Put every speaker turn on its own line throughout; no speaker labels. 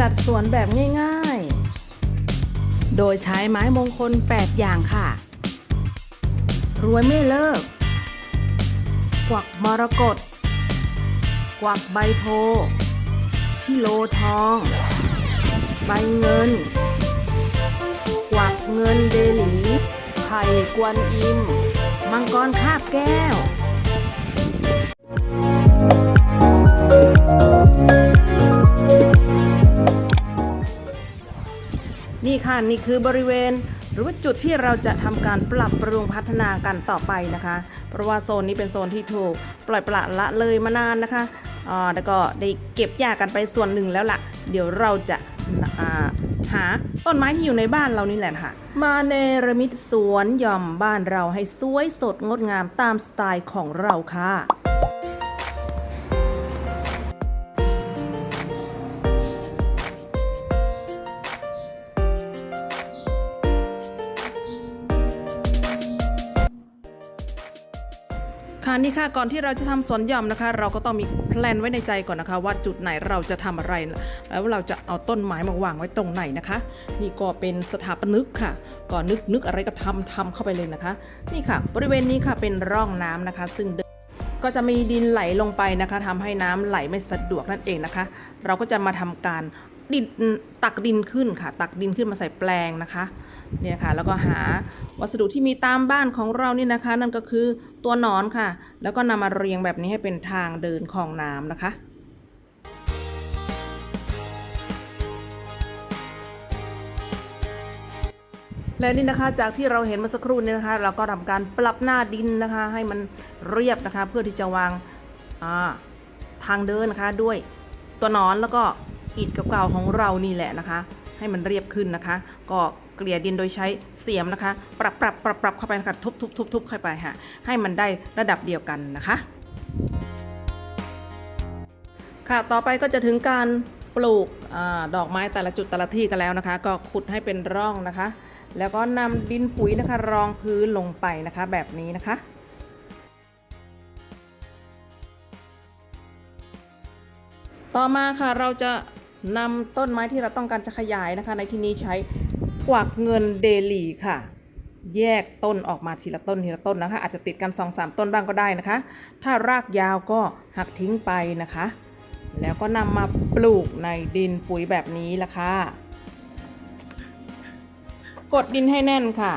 จัดสวนแบบง่ายๆ โดยใช้ไม้มงคล 8 อย่างค่ะ รวยไม่เลิก กวักมรกตกวักใบโพธิ์พิโลทอง ใบเงิน กวักเงินเดลีไข่กวนอิม มังกรคาบแก้ว นี่ค่ะนี่คือบริเวณ หรือว่าจุดที่เราจะทำการปรับปรุงพัฒนากันต่อไปนะคะ เพราะว่าโซนนี้เป็นโซนที่ถูกปล่อยปละละเลยมานานนะคะอ่าแล้วก็ได้เก็บหญ้ากันไปส่วนหนึ่งแล้วล่ะ เดี๋ยวเราจะาหาต้นไม้ที่อยู่ในบ้านเรานี่แหละค่ะ มาเนรมิตสวนย่อมบ้านเราให้สวยสดงดงามตามสไตล์ของเราค่ะ นี่ค่ะก่อนที่เราจะทำสวนหย่อมนะคะ เราก็ต้องมีแพลนไว้ในใจก่อนนะคะ ว่าจุดไหนเราจะทำอะไร แล้วเราจะเอาต้นไม้มาวางไว้ตรงไหนนะคะ นี่ก็เป็นสถาปนิกค่ะก็นึกนึกอะไรก็ทำทำเข้าไปเลยนะคะ นี่ค่ะ บริเวณนี้ค่ะเป็นร่องน้ำนะคะ ซึ่งก็จะมีดินไหลลงไปนะคะทำให้น้ำไหลไม่สะดวกนั่นเองนะคะ เราก็จะมาทำการ ดินตักดินขึ้นค่ะ ตักดินขึ้นมาใส่แปลงนะคะเนี่ยค่ะแล้วก็หาวัสดุที่มีตามบ้านของเรานี่นะคะ นั่นก็คือตัวหนอนค่ะ แล้วก็นำมาเรียงแบบนี้ให้เป็นทางเดินของน้ำนะคะและนี่นะคะจากที่เราเห็นเมื่อสักครู่นี้นะคะ เราก็ทำการปรับหน้าดินนะคะ ให้มันเรียบนะคะ เพื่อที่จะวางาทางเดินนะคะด้วยตัวนอนแล้วก็ อิฐเก่าๆของเรานี่แหละนะคะ ให้มันเรียบขึ้นนะคะ ก็เกลี่ยดินโดยใช้เสียมนะคะ ปรับปรับปรับปรับเข้าไปนะคะทุบทุบทุบทุบเข้าไปค่ะให้มันได้ระดับเดียวกันนะคะ ค่ะต่อไปก็จะถึงการปลูกอดอกไม้แต่ละจุดแต่ละที่กันแล้วนะคะ ก็ขุดให้เป็นร่องนะคะ แล้วก็นำดินปุ๋ยนะคะ รองพื้นลงไปนะคะ แบบนี้นะคะต่อมาค่ะเราจะ นำต้นไม้ที่เราต้องการจะขยายนะคะ ในที่นี้ใช้กวักเงินเดลี่ค่ะ แยกต้นออกมาทีละต้นทีละต้นนะคะ อาจจะติดกัน2อสต้นบ้างก็ได้นะคะ ถ้ารากยาวก็หักทิ้งไปนะคะ แล้วก็นำมาปลูกในดินปุ๋ยแบบนี้ละค่ะ กดดินให้แน่นค่ะ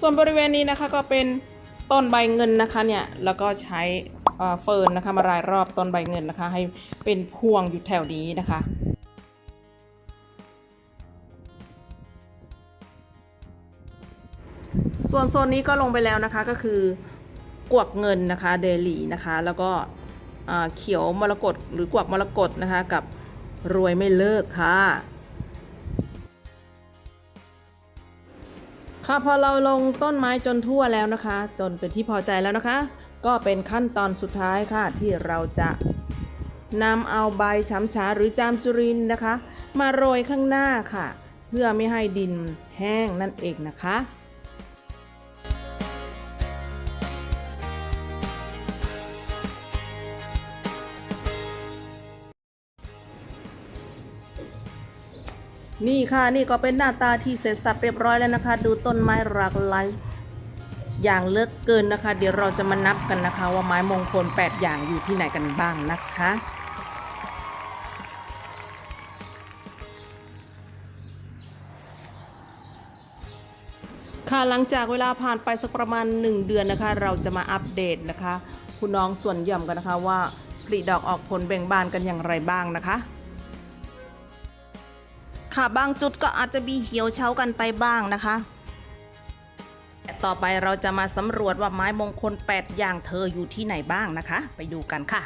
ส่วนบริเวณนี้นะคะก็เป็นต้นใบเงินนะคะเนี่ย แล้วก็ใช้ เฟิร์นนะคะมารายรอบต้นใบเงินนะคะ ให้เป็นพวงอยู่แถวนี้นะคะส่วนโซนนี้ก็ลงไปแล้วนะคะก็คือกวกเงินนะคะเดลีนะคะ แล้วก็เขียวมรกตหรือกวกมรกตนะคะกับรวยไม่เลิกค่ะ ค่ะพอเราลงต้นไม้จนทั่วแล้วนะคะ จนเป็นที่พอใจแล้วนะคะ ก็เป็นขั้นตอนสุดท้ายค่ะที่เราจะนำเอาใบช้ำชาหรือจามจุรินนะคะ มาโรยข้างหน้าค่ะ เพื่อไม่ให้ดินแห้งนั่นเองนะคะนี่ค่ะนี่ก็เป็นหน้าตาที่เสร็จสับเรียบร้อยแล้วนะคะ ดูต้นไม้หลากหลาย อย่างเลิกเกินนะคะ เดี๋ยวเราจะมานับกันนะคะ ว่าไม้มงคล 8 อย่างอยู่ที่ไหนกันบ้างนะคะค่ะหลังจากเวลาผ่านไปสักประมาณ 1 เดือนนะคะ เราจะมาอัปเดตนะคะ คุณน้องส่วนหย่อมกันนะคะว่าผลิดอกออกผลเบ่งบานกันอย่างไรบ้างนะคะ ค่ะบางจุดก็อาจจะมีเหี่ยวเฉากันไปบ้างนะคะ ต่อไปเราจะมาสำรวจว่าไม้มงคล 8 อย่างเธออยู่ที่ไหนบ้างนะคะ ไปดูกันค่ะ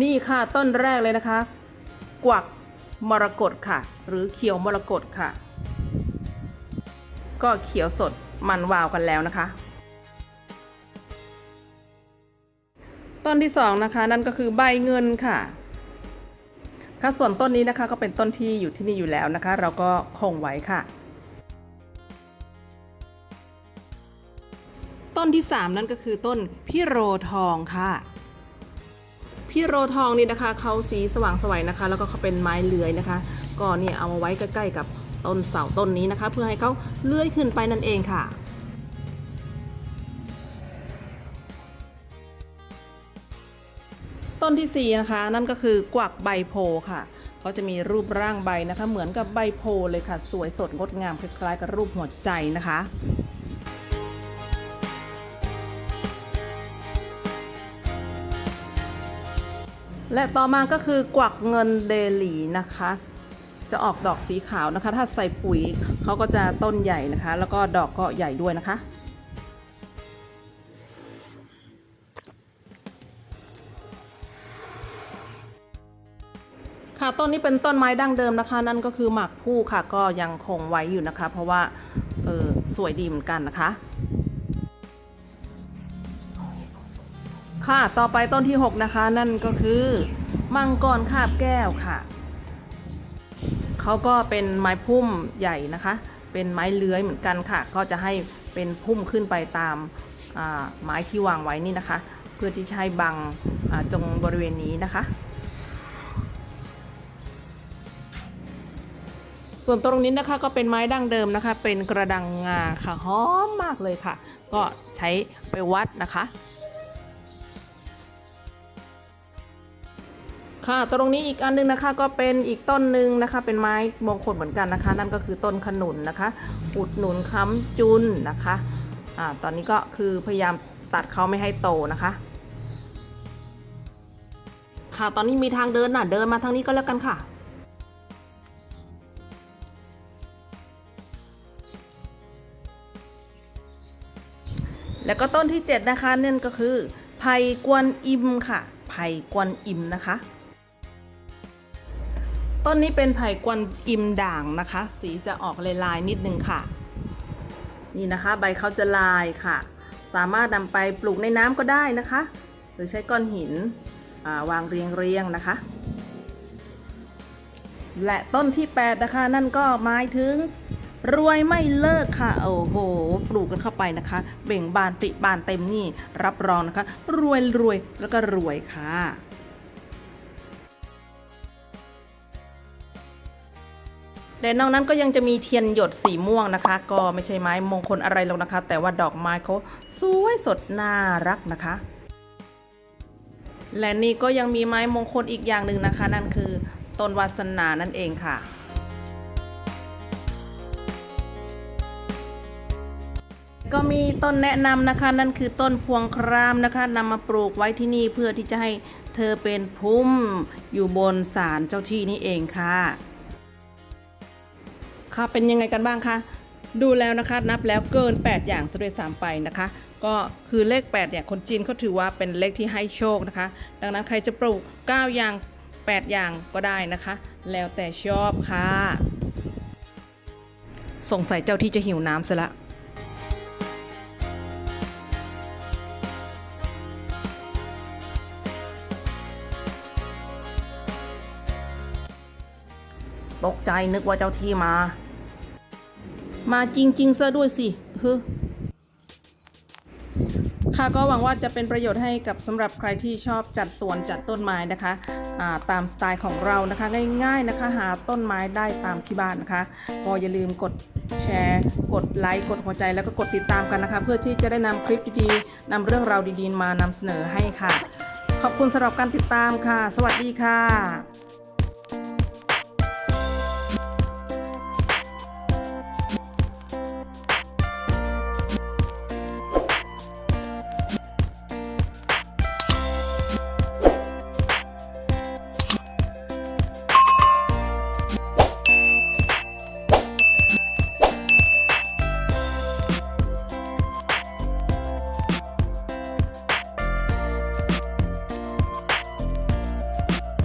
นี่ค่ะต้นแรกเลยนะคะ กวักมรกตค่ะ หรือเขียวมรกตค่ะ ก็เขียวสดมันวาวกันแล้วนะคะ ต้นที่สองนะคะนั่นก็คือใบเงินค่ะค่ะส่วนต้นนี้นะคะก็เป็นต้นที่อยู่ที่นี่อยู่แล้วนะคะ เราก็คงไว้ค่ะ ต้นที่ 3 นั่นก็คือต้นพิโรทองค่ะที่โรทองนี่นะคะเขาสีสว่างสวยนะคะ แล้วก็เขาเป็นไม้เลื้อยนะคะ ก็เนี่ยเอามาไว้ใกล้ๆกับต้นเสาต้นนี้นะคะ เพื่อให้เขาเลื้อยขึ้นไปนั่นเองค่ะ ต้นที่4นะคะนั่นก็คือกวักใบโพค่ะเขาจะมีรูปร่างใบนะคะ เหมือนกับใบโพเลยค่ะ สวยสดงดงามคล้ายๆกับรูปหัวใจนะคะ และต่อมาก็คือกวักเงินเดลีนะคะ จะออกดอกสีขาวนะคะ ถ้าใส่ปุ๋ยเขาก็จะต้นใหญ่นะคะ แล้วก็ดอกก็ใหญ่ด้วยนะคะ ค่ะต้นนี้เป็นต้นไม้ดั้งเดิมนะคะ นั่นก็คือหมากผู้ค่ะก็ยังคงไว้อยู่นะคะ เพราะว่าเออสวยดีเหมือนกันนะคะ ค่ะต่อไปต้นที่ 6 นะคะ นั่นก็คือ มังกรคาบแก้วค่ะ เขาก็เป็นไม้พุ่มใหญ่นะคะ เป็นไม้เลื้อยเหมือนกันค่ะ ก็จะให้เป็นพุ่มขึ้นไปตามาไม้ที่วางไว้นี่นะคะ เพื่อที่จะให้บังตรงบริเวณนี้นะคะ ส่วนตรงนี้นะคะก็เป็นไม้ดั้งเดิมนะคะ เป็นกระดังงาค่ะหอมมากเลยค่ะ ก็ใช้ไปวัดนะคะ ค่ะ ตรงนี้อีกอันนึงนะคะก็เป็นอีกต้นหนึ่งนะคะ เป็นไม้มงคลเหมือนกันนะคะ นั่นก็คือต้นขนุนนะคะ อุดหนุนค้ำจุนนะคะอ่าตอนนี้ก็คือพยายามตัดเขาไม่ให้โตนะคะ ค่ะตอนนี้มีทางเดินน่ะเดินมาทางนี้ก็แล้วกันค่ะแล้วก็ต้นที่ 7 นะคะนั่นก็คือไผ่กวนอิมค่ะไผ่กวนอิมนะคะ ต้นนี้เป็นไผ่กวนอิมด่างนะคะ สีจะออกลายๆนิดนึงค่ะ นี่นะคะใบเขาจะลายค่ะ สามารถนำไปปลูกในน้ำก็ได้นะคะ หรือใช้ก้อนหินาวางเรียงๆนะคะ และต้นที่ 8 นะคะ นั่นก็หมายถึงรวยไม่เลิกค่ะ โอ้โห ปลูกกันเข้าไปนะคะ เบ่งบานปริบานเต็มนี่ รับรองนะคะ รวยรวยแล้วก็รวยค่ะ และนอกนั้นก็ยังจะมีเทียนหยดสีม่วงนะคะ ก็ไม่ใช่ไม้มงคลอะไรหรอกนะคะ แต่ว่าดอกไม้เขาสวยสดน่ารักนะคะ และนี่ก็ยังมีไม้มงคลอีกอย่างหนึ่งนะคะ นั่นคือต้นวาสนานั่นเองค่ะก็มีต้นแนะนำนะคะ นั่นคือต้นพวงครามนะคะนำมาปลูกไว้ที่นี่เพื่อที่จะให้เธอเป็นพุ่มอยู่บนศาลเจ้าที่นี่เองค่ะค่ะ เป็นยังไงกันบ้างคะ ดูแล้วนะคะนับแล้วเกิน 8 อย่างซะด้วยซ้ำไปนะคะ ก็คือเลข8เนี่ยคนจีนเขาถือว่าเป็นเลขที่ให้โชคนะคะ ดังนั้นใครจะปลูก 9 อย่าง 8 อย่างก็ได้นะคะ แล้วแต่ชอบค่ะ สงสัยเจ้าที่จะหิวน้ำซะละตกใจนึกว่าเจ้าที่มา มาจริง ๆ ซะด้วยสิฮึค่ะก็หวังว่าจะเป็นประโยชน์ให้กับสำหรับใครที่ชอบจัดสวนจัดต้นไม้นะคะอ่าตามสไตล์ของเรานะคะ ง่ายๆนะคะ หาต้นไม้ได้ตามที่บ้านนะคะก็อย่าลืมกดแชร์ กดไลค์กดหัวใจแล้วก็กดติดตามกันนะคะ เพื่อที่จะได้นำคลิปดีๆนำเรื่องราวดีๆมานำเสนอให้ค่ะ ขอบคุณสำหรับการติดตามค่ะ สวัสดีค่ะ